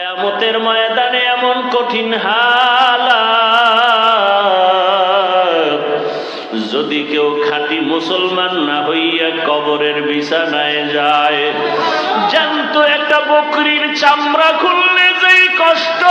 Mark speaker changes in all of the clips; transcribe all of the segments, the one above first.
Speaker 1: কেয়ামতের ময়দানে এমন কঠিন হালাত, যদি কেউ খাঁটি মুসলমান না হইয়া কবরের বিছানায় যায় জানতো একটা বকরির চামড়া খুললে যেই কষ্ট।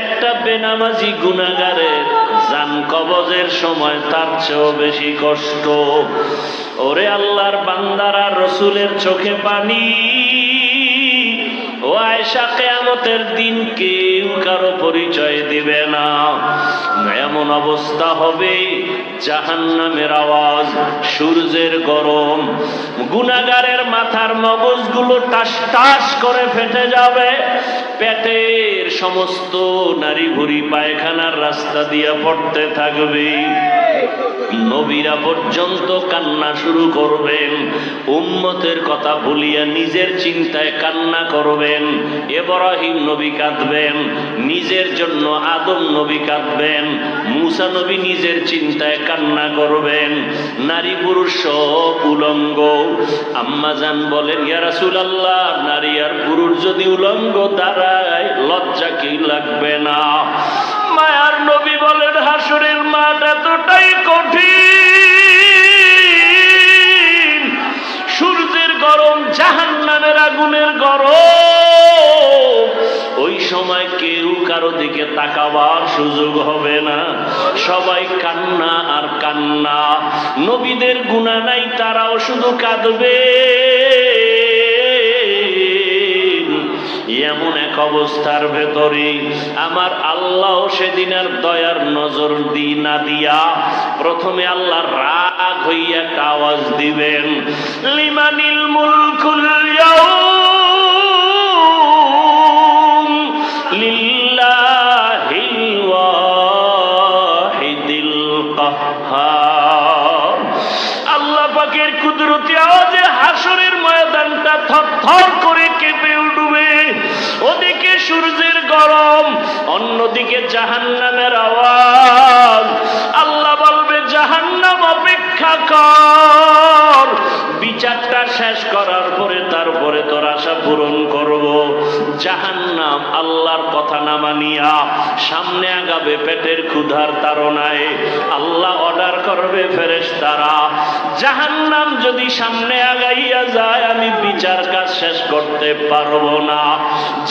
Speaker 1: একটা বেনামাজি গুনাগারের জান কবজের সময় তার চেয়েও বেশি কষ্ট। ওরে আল্লাহর বান্দারা, রসুলের চোখে পানি ও আয়সা কেয়ামতের দিন কেউ কারও পরিচয় দিবে না। এমন অবস্থা হবে জাহান নামের আওয়াজ, সূর্যের গরম, গুনাগারের মাথার মগজগুলো টাস টাস করে ফেটে যাবে। পেটের সমস্ত নারী ভুরি পায়খানার রাস্তা দিয়ে পড়তে থাকবে। নবীরা পর্যন্ত কান্না শুরু করবেন। উম্মতের কথা ভুলিয়া নিজের চিন্তায় কান্না করবেন। এব্রাহিম নবী কাঁদবেন, নিজের জন্য আদম নবী কাঁদবেন, মুসা নবী নিজের চিন্তায় কান্না করবেন। নারী পুরুষ সব উলঙ্গ। আম্মাজান বলেন, ইয়া রাসূলুল্লাহ, নারী আর পুরুষ যদি উলঙ্গ দাঁড়ায়, লজ্জা কি লাগবে না? মায়ার নবী বলেন, হাসুরের মাঠ এতটাই কঠিন। সূর্যের গরম জাহান নামের আগুনের গরম। ওই সময় কেউ কারও দিকে তাকাবার সুযোগ হবে না। সবাই কান্না আর কান্না। নবীদের গুণা নাই, তারাও শুধু কাঁদবে। এমন এক অবস্থার ভেতরে আমার আল্লাহ সেদিন আর দয়ার নজর দি না দিয়া প্রথমে আল্লাহ রাগ হইয়া একটা আওয়াজ দিবেন, লিমানিল মুলকুল আল্লাহ পাকের কুদরতি আওয়াজে হাসরের ময়দানটা থরথর করে ওদিকে সূর্যের গরম, অন্যদিকে জাহান্নামের আওয়াজ। আল্লাহ বলবে, জাহান্নাম অপেক্ষা কর। বিচারটা শেষ করার পরে তারপরে তোর আশা পূরণ করব জাহান্নাম, আল্লাহর কথা না মানিয়া সামনে আগাবে পেটের ক্ষুধার তাড়নায়। আল্লাহ অর্ডার করবে ফেরেশতারা, জাহান্নাম যদি সামনে আগাইয়া যায়, আমি বিচার কাজ শেষ করতে পারব না।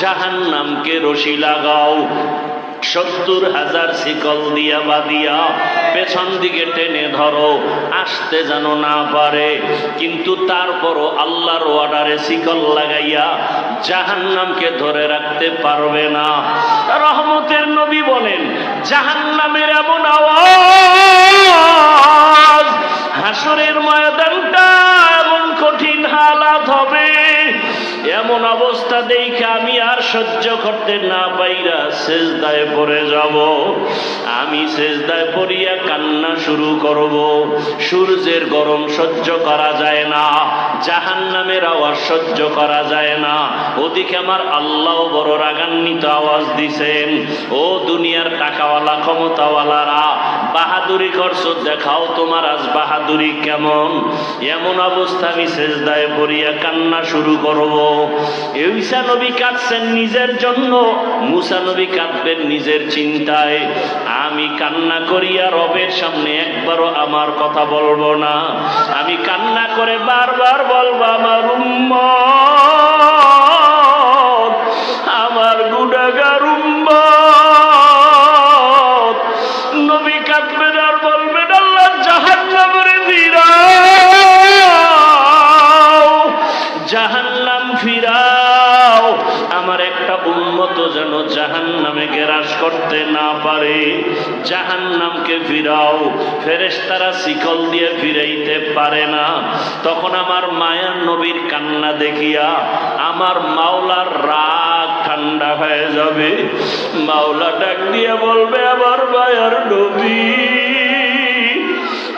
Speaker 1: জাহান্নামকে রশি লাগাও, সত্তর হাজার শিকল দিয়া বাদিয়া পেছন দিকে টেনে ধরো, আসতে যেন না পারে। কিন্তু তারপরও আল্লাহর অর্ডারে শিকল লাগাইয়া জাহান্নামকে ধরে রাখতে পারবে না। রহমতের নবী বলেন জাহান নামের এমন আওয়াজ, হাসরের ময়দানটা এমন কঠিন হালাত হবে এমন অবস্থা দেখে আমি আর সহ্য করতে না পাইরা শেষদায় পড়ে যাব। আমি শেষদায় পড়িয়া কান্না শুরু করব। সূর্যের গরম সহ্য করা যায় না জাহান নামের আওয়াজ সহ্য করা যায় না। ওদিকে আমার আল্লাহ বড় রাগান্বিত আওয়াজ দিছেন, ও দুনিয়ার টাকাওয়ালা, ক্ষমতাওয়ালারা বাহাদুরি করছ, দেখাও তোমার আজ বাহাদুরি কেমন। এমন অবস্থা আমি শেষদায় পড়িয়া কান্না শুরু করব। ঈসা নবী কাঁদছেন নিজের জন্য, মুসা নবী কাঁদবেন নিজের চিন্তায়। আমি কান্না করিয়া রবের সামনে একবারও আমার কথা বলব না। আমি কান্না করে বারবার বলব, আমার উম্মত ফিরাও। আমার একটা উন্মত যেন জাহান্নামে গ্রাস করতে না পারে। জাহান্নামকে ফিরাও। ফেরেশতারা শিকল দিয়ে ফিরাইতে পারে না। তখন আমার মায়ার নবীর কান্না দেখিয়া আমার মাওলার রাগ ঠান্ডা হয়ে যাবে। মাওলা ডাক দিয়ে বলবে, আমার মায়ার নবী,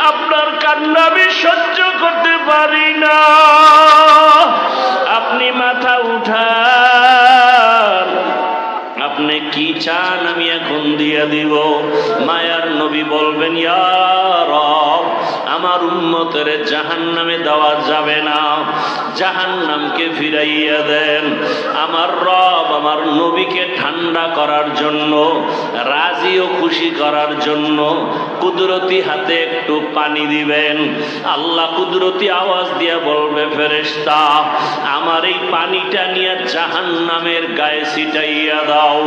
Speaker 1: আপনার কান্না আমি সহ্য করতে পারি না। উম্মতের জাহান নামে দেওয়া যাবে না। জাহান নামকে ফিরাইয়া দেন। আমার রব আমার নবীকে ঠান্ডা করার জন্য রাজি ও খুশি করার জন্য কুদরতি হাতে একটু পানি দিবেন। আল্লাহ কুদরতি আওয়াজ দিয়ে বলবে, ফেরেশতা, আমার এই পানিটা নিয়ে জাহান নামের গায়ে ছিটাইয়া দাও।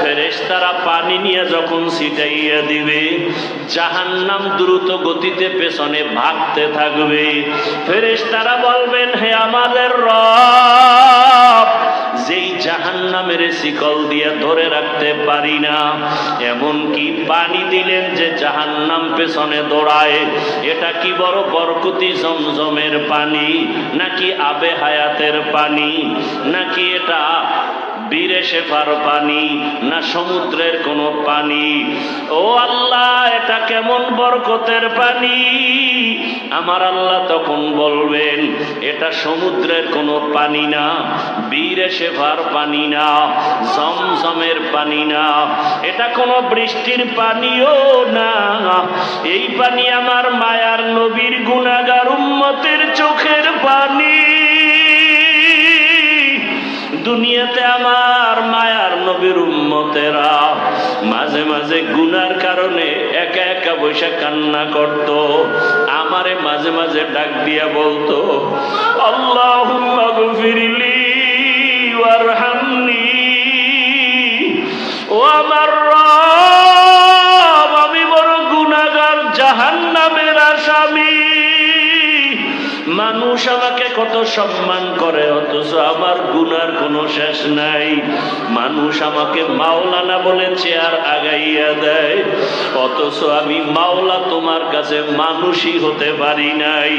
Speaker 1: ফেরেশতারা পানি নিয়ে যখন ছিটাইয়া দিবে জাহান নাম দ্রুত গতিতে পেছনে ভাগতে থাকবে। ফেরেশতারা বলবেন, হে আমাদের রব, যেই জাহান নামের শিকল দিয়ে ধরে রাখতে পারি না এমন কি পানি দিলেন যে জাহান নাম পেছনে দৌড়ায়, এটা কি বড় বরকতি জমজমের পানি, নাকি আবে হায়াতের পানি, নাকি এটা বীরে শেফার পানি, না সমুদ্রের কোনো পানি? ও আল্লাহ, এটা কেমন বরকতের পানি? আমার আল্লাহ তখন বলবেন, এটা সমুদ্রের কোনো পানি না, বীরে শেফার পানি না, জমজমের পানি না, এটা কোনো বৃষ্টির পানিও না। এই পানি আমার মায়ার নবীর গুণাগার উম্মতের চোখের পানি। দুনিয়াতে আমার মায়ার নবীর উম্মতেরা মাঝে মাঝে গুনার কারণে একা একা বৈশা কান্না করত। আমারে মাঝে মাঝে ডাক দিয়া বলতো আল্লাহ ও আমার সম্মান করে, অথচ আমার গুনার কোনো শেষ নাই। মানুষ আমাকে মাওলানা বলে চেয়ার আগাইয়া দেয়, অথচ আমি মাওলা তোমার কাছে মানুষই হতে পারি নাই।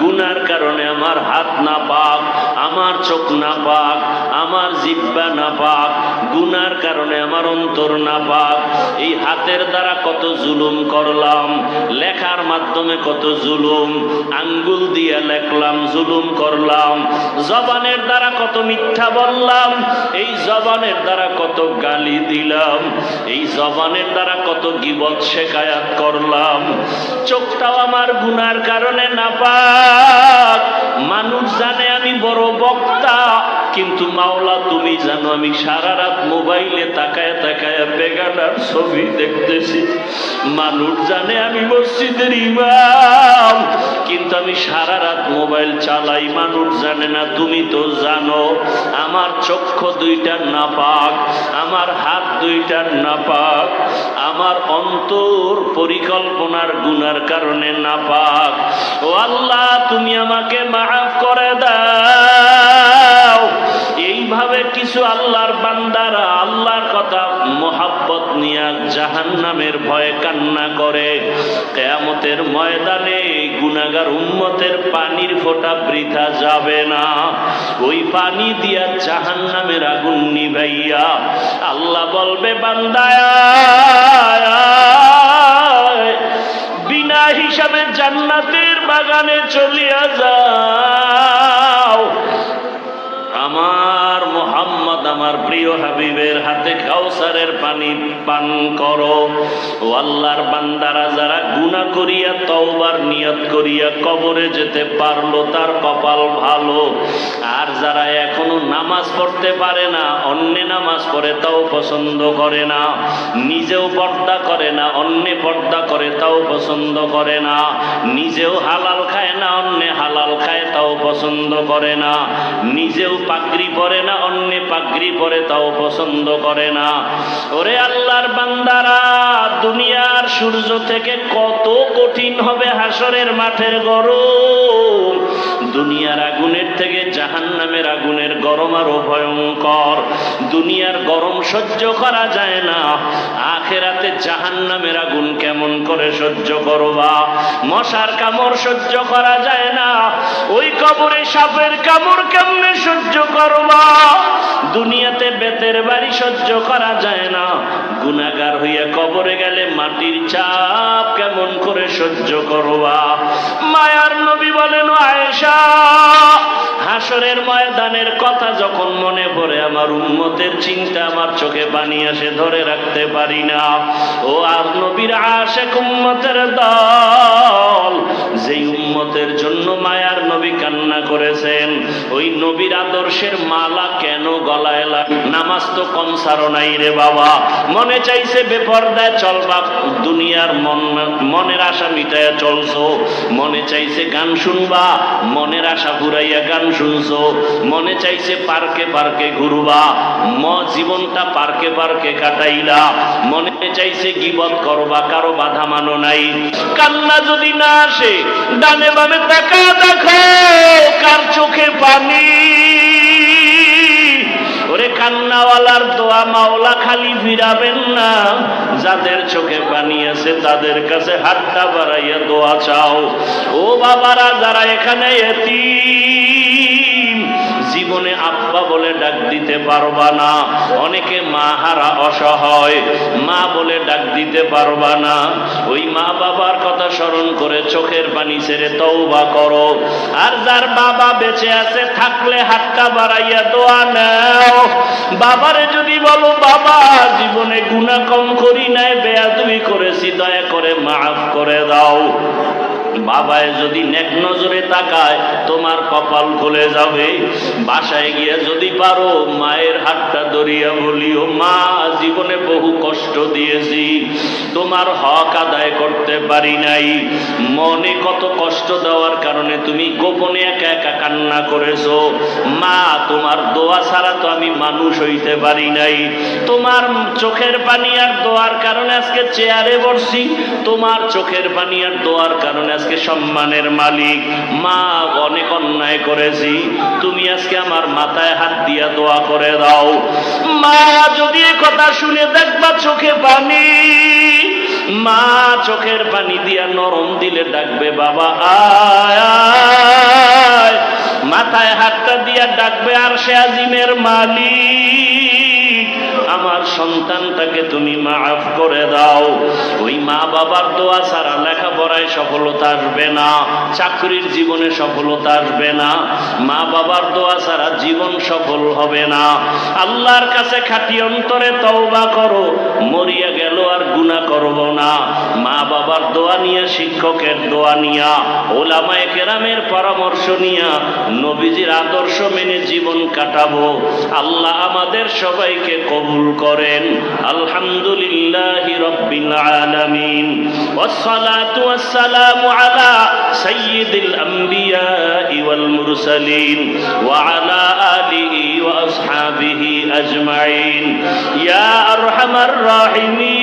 Speaker 1: গুনার কারণে আমার হাত না পাক, আমার চোখ না পাক, আমার জিব্বা না পাক, গুনার কারণে আমার অন্তর না পাক। এই হাতের দ্বারা কত জুলুম করলাম, লেখার মাধ্যমে কত জুলুম, আঙ্গুল দিয়ে লেখলাম, জুলুম করলাম। জবানের দ্বারা কত মিথ্যা বললাম, এই জবানের দ্বারা কত গালি দিলাম, এই জবানের দ্বারা কত গিবত শেখায়াত করলাম। চোখটাও আমার গুনার কারণে না পাক মানুষ জানে আমি বড় বক্তা। কিন্তু মাওলা, তুমি জানো আমি সারা রাত মোবাইলে তাকায় তাকায় বেগানার ছবি দেখতেছি। মানুষ জানে আমি মসজিদের ইমাম, কিন্তু আমি সারা রাত মোবাইল চালাই, মানুষ জানে না, তুমি তো জানো, আমার চক্ষু দুইটা নাপাক, আমার হাত দুইটা নাপাক, আমার অন্তর পরিকল্পনার গুনার কারণে নাপাক। ও আল্লাহ, তুমি আমাকে মাফ করে দাও। এইভাবে কিছু আল্লাহর বান্দারা আল্লাহর কথা মোহাব্বত নিয়া জাহান নামের ভয়ে কান্না করে। কেয়ামতের ময়দানে গুনাগার উন্মতের পানির ফোঁটা বৃথা যাবে না। ওই পানি দিয়া জাহান নামের আগুন নিভাইয়া আল্লাহ বলবে বান্দায় বিনা হিসাবে জান্নাতের বাগানে চলিয়া যাও আমার মোহাম্মদ আমার প্রিয় হাবিবের হাতে কাউসারের পানি পান করো। ও আল্লাহর বান্দারা যারা গুনাহ করিয়া, তওবার নিয়ত করিয়া কবরে যেতে পারল, তার কপাল ভালো। আর যারা এখনও নামাজ পড়তে পারে না, অন্য নামাজ পড়ে, তাও পছন্দ করে না। নিজেও পর্দা করে না, অন্য পর্দা করে, তাও পছন্দ করে না। নিজেও হালাল খায় না, অন্য হালাল খায়, তাও পছন্দ করে না। নিজেও পাগড়ি পরে না, অন্য পাগড়ি পরে তাও পছন্দ করে না। ওরে আল্লাহর বান্দারা, দুনিয়ার সূর্য থেকে কত কঠিন হবে হাসরের মাঠের গরম। দুনিয়ার আগুনের থেকে জাহান নামের আগুনের গরম আরও ভয়ঙ্কর। দুনিয়ার গরম সহ্য করা যায় না। আখেরাতে জাহান নামের আগুন কেমন করে সহ্য করবা? মশার কামড় সহ্য করা যায় না। ওই কবরে সাপের কামড় কেমনে সহ্য করবা? দুনিয়াতে বেতের বাড়ি সহ্য করা যায় না। গুনাগার হইয়া কবরে গেলে মাটির চাপ কেমন করে সহ্য করবা? মায়ার নবী বলেন, আয়েশা হাসরের ময়দানের কথা যখন মনে পড়ে, আমার উম্মতের চিন্তা আমার চোখে পানি আসে, ধরে রাখতে পারি না। ও আর নবীর আশেক উম্মতের দল, যেই উম্মতের জন্য মায়ার নবী কান্না করেছেন, ওই নবীর আদর্শের মালা নামাজ তো কম সারো নাই রে বাবা। মনে চাইছে বেপরদায় চলবা দুনিয়ার মন, মনের আশা মিটাইয়া চলছো। মনে চাইছে গান শুনবা, মনের আশা ঘুরাইয়া গান শুনছো। মনে চাইছে পার্কে পার্কে ঘুরবা, ম জীবনটা পার্কে পার্কে কাটাইলা। মনে চাইছে গিবত করবা, কারও বাধা মানো নাই। কান্না যদি না আসে, ডানে বামে তাকা দেখো, কার চোখে পানি? কান্নাওয়ালার দোয়া মাওলা খালি ফিরাবেন না। যাদের চোখে পানি আছে, তাদের কাছে হাতটা বাড়াইয়া দোয়া চাও। ও বাবারা, যারা এখানে এতিম জীবনে আব্বা বলে ডাক দিতে পারবা না। অনেকে মা হারা অসহায়, মা বলে ডাক দিতে পারবা না। ওই মা বাবার কথা স্মরণ করে চোখের পানি ছেড়ে তওবা করো। আর যার বাবা বেঁচে আছে, থাকলে হাতটা বাড়াইয়া দোয়া নাও। বাবারে যদি বলো, বাবা, জীবনে গুণা কম করি নাই বেয়াদুই করেছি, দয়া করে মাফ করে দাও। বাবায় যদি নেক নজরে তাকায়, তোমার কপাল খুলে যাবে। বাসায় গিয়ে যদি পারো, মায়ের হাতটা ধরিয়া বলিও, মা, জীবনে বহু কষ্ট দিয়েছি। তোমার হক আদায় করতে পারি নাই। মনে কত কষ্ট দেওয়ার কারণে তুমি গোপনে একা একা কান্না করেছ। মা, তোমার দোয়া ছাড়া তো আমি মানুষ হইতে পারি নাই। তোমার চোখের পানি আর দোয়ার কারণে আজকে চেয়ারে বসছি। তোমার চোখের পানি আর দোয়ার কারণে আজকে সম্মানের মালিক। মা, অনেক অন্যায় করেছি। তুমি আজকে আমার মাথায় হাত দিয়া দোয়া করে দাও। মা, যদি কথা শুনে দেখবা চোখে পানি। মা, চোখের পানি দিয়া নরম দিলে ডাকবে, বাবা আয়। মাথায় হাতটা দিয়া ডাকবে, আর সে আজিমের মালিক। আমার সন্তানটাকে তুমি মাফ করে দাও। ওই মা বাবার দোয়া ছাড়া লেখাপড়ায় সফলতা আসবে না, চাকরির জীবনে সফলতা আসবে না, মা বাবার দোয়া ছাড়া জীবন সফল হবে না। আল্লাহর কাছে খাটি অন্তরে তওবা করো, মরিয়া গেল আর গুণা করব না। মা বাবার দোয়া নিয়া, শিক্ষকের দোয়া নিয়া, ওলামায় কেরামের পরামর্শ নিয়া নবীজির আদর্শ মেনে জীবন কাটাবো। আল্লাহ আমাদের সবাইকে কবুল করেন আলহামদুলিল্লাহ রব্বিল আলামিন والصلاة والسلام على سيد الأنبياء والمرسلين وعلى آله وأصحابه أجمعين يا أرحم الراحمين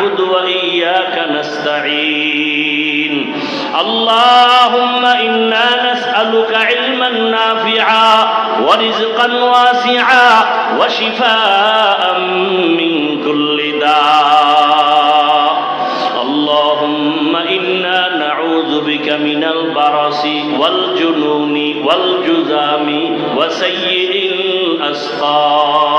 Speaker 1: نعبد وإياك نستعين. اللهم إنا نسألك علما نافعا ورزقا واسعا وشفاء من كل داء. اللهم إنا نعوذ بك من البرص والجنون والجذام وسيء الأسقام.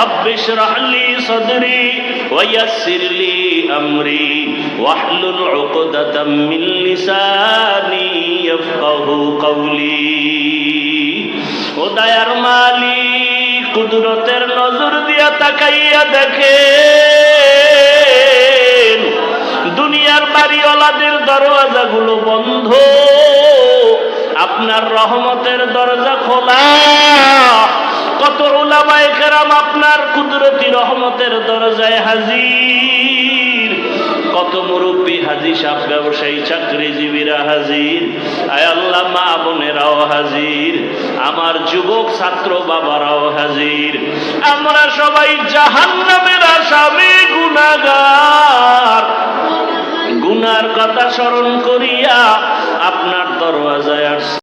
Speaker 1: رب اشرح لي صدري ويسر لي أمري واحلل عقدة من لساني يفقه قولي وداير مالي কুদরতের নজর দিয়া তাকাইয়া দেখেন দুনিয়ার বাড়িওয়ালাদের দরওয়াজাগুলো বন্ধ আপনার রহমতের দরজা খোলা কত ওলামায়ে কেরাম আপনার কুদরতি রহমতের দরজায় হাজির। কত মুরব্বী হাজি সাহ ব্যবসায়ী, চাকরিজীবীরা হাজির। আয় আল্লাহ, মা বোনেরাও হাজির। আমার যুবক, ছাত্র বাবারাও হাজির। আমরা সবাই জাহান্নামের আসামি গুনাগার। গুনার কথা স্মরণ করিয়া আপনার দরওয়াজায় আসছি।